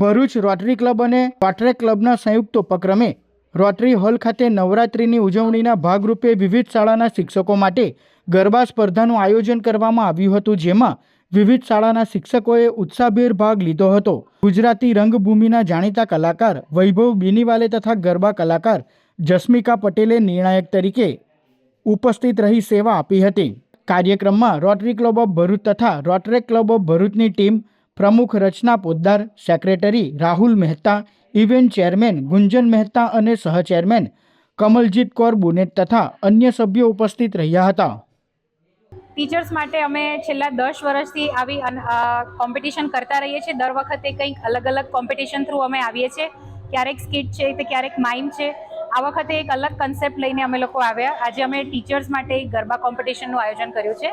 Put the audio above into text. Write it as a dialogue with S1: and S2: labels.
S1: Bharuch rotary club અને Rotaract ક્લબના સંયુક્ત ઉપક્રમે રોટરી હોલ ખાતે નવરાત્રિની ઉજવણીના ભાગરૂપે વિવિધ શાળાના શિક્ષકો માટે ગરબા સ્પર્ધાનું આયોજન કરવામાં આવ્યું હતું, જેમાં વિવિધ શાળાના શિક્ષકોએ ઉત્સાહભેર ભાગ લીધો હતો. ગુજરાતી રંગભૂમિના જાણીતા કલાકાર વૈભવ બેનીવાલે તથા ગરબા કલાકાર જસ્મિકા પટેલે નિર્ણાયક તરીકે ઉપસ્થિત રહી સેવા આપી હતી. કાર્યક્રમમાં રોટરી ક્લબ ઓફ ભરૂચ તથા રોટરેક ક્લબ ઓફ ભરૂચની ટીમ પ્રમુખ Rachna Poddar, secretary Rahul Mehta, event chairman Gunjan Mehta અને સહચેરમેન કમલજીત કૌર બુનેટ તથા અન્ય સભ્યો ઉપસ્થિત રહ્યા હતા.
S2: ટીચર્સ માટે અમે છેલ્લા દસ વર્ષથી આવી કોમ્પિટિશન કરતા રહીએ છીએ. દર વખતે કંઈક અલગ અલગ કોમ્પિટિશન થ્રુ અમે આવીએ છીએ. ક્યારેક સ્કિટ છે તો ક્યારેક માઇમ છે. આ વખતે એક અલગ કન્સેપ્ટ લઈને અમે લોકો આવ્યા. આજે અમે ટીચર્સ માટે ગરબા કોમ્પિટિશનનું આયોજન કર્યું છે.